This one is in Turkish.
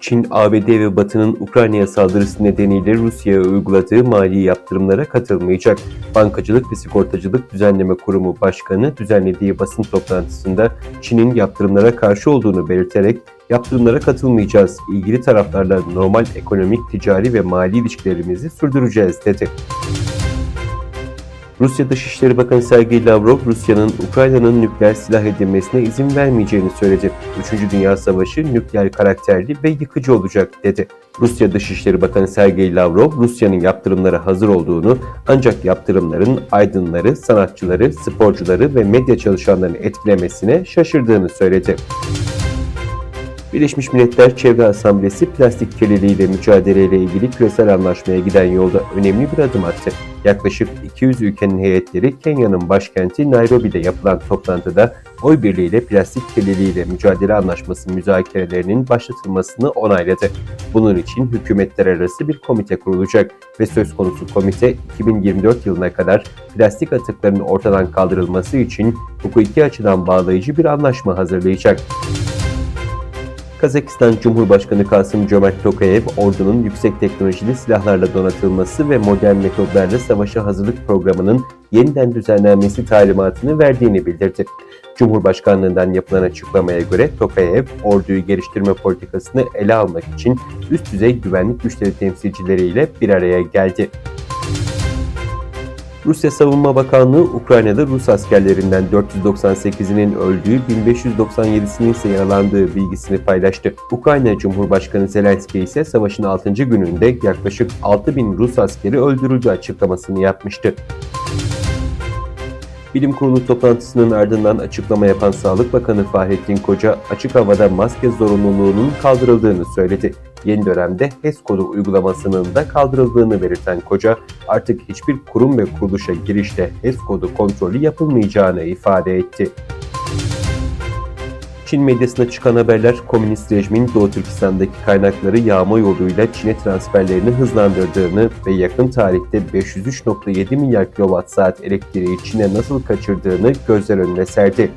Çin, ABD ve Batı'nın Ukrayna'ya saldırısı nedeniyle Rusya'ya uyguladığı mali yaptırımlara katılmayacak. Bankacılık ve Sigortacılık Düzenleme Kurumu Başkanı düzenlediği basın toplantısında Çin'in yaptırımlara karşı olduğunu belirterek yaptırımlara katılmayacağız, ilgili taraflarla normal ekonomik, ticari ve mali ilişkilerimizi sürdüreceğiz dedi. Rusya Dışişleri Bakanı Sergey Lavrov, Rusya'nın Ukrayna'nın nükleer silah edinmesine izin vermeyeceğini söyledi. Üçüncü Dünya Savaşı nükleer karakterli ve yıkıcı olacak dedi. Rusya Dışişleri Bakanı Sergey Lavrov, Rusya'nın yaptırımlara hazır olduğunu ancak yaptırımların aydınları, sanatçıları, sporcuları ve medya çalışanlarını etkilemesine şaşırdığını söyledi. Birleşmiş Milletler Çevre Asamblesi plastik kirliliğiyle mücadeleyle ilgili küresel anlaşmaya giden yolda önemli bir adım attı. Yaklaşık 200 ülkenin heyetleri Kenya'nın başkenti Nairobi'de yapılan toplantıda oy birliğiyle plastik kirliliğiyle mücadele anlaşması müzakerelerinin başlatılmasını onayladı. Bunun için hükümetler arası bir komite kurulacak ve söz konusu komite 2024 yılına kadar plastik atıklarının ortadan kaldırılması için hukuki açıdan bağlayıcı bir anlaşma hazırlayacak. Kazakistan Cumhurbaşkanı Kasım Cömert Tokayev, ordunun yüksek teknolojili silahlarla donatılması ve modern metodlarla savaşa hazırlık programının yeniden düzenlenmesi talimatını verdiğini bildirdi. Cumhurbaşkanlığından yapılan açıklamaya göre Tokayev, orduyu geliştirme politikasını ele almak için üst düzey güvenlik güçleri temsilcileriyle bir araya geldi. Rusya Savunma Bakanlığı Ukrayna'da Rus askerlerinden 498'inin öldüğü, 1597'sinin ise yaralandığı bilgisini paylaştı. Ukrayna Cumhurbaşkanı Zelenski ise savaşın 6. gününde yaklaşık 6000 Rus askeri öldürüldü açıklamasını yapmıştı. Bilim Kurulu toplantısının ardından açıklama yapan Sağlık Bakanı Fahrettin Koca, açık havada maske zorunluluğunun kaldırıldığını söyledi. Yeni dönemde HES kodu uygulamasının da kaldırıldığını belirten Koca, artık hiçbir kurum ve kuruluşa girişte HES kodu kontrolü yapılmayacağını ifade etti. Çin medyasına çıkan haberler komünist rejimin Doğu Türkistan'daki kaynakları yağma yoluyla Çin'e transferlerini hızlandırdığını ve yakın tarihte 503.7 milyar saat elektriği Çin'e nasıl kaçırdığını gözler önüne serdi.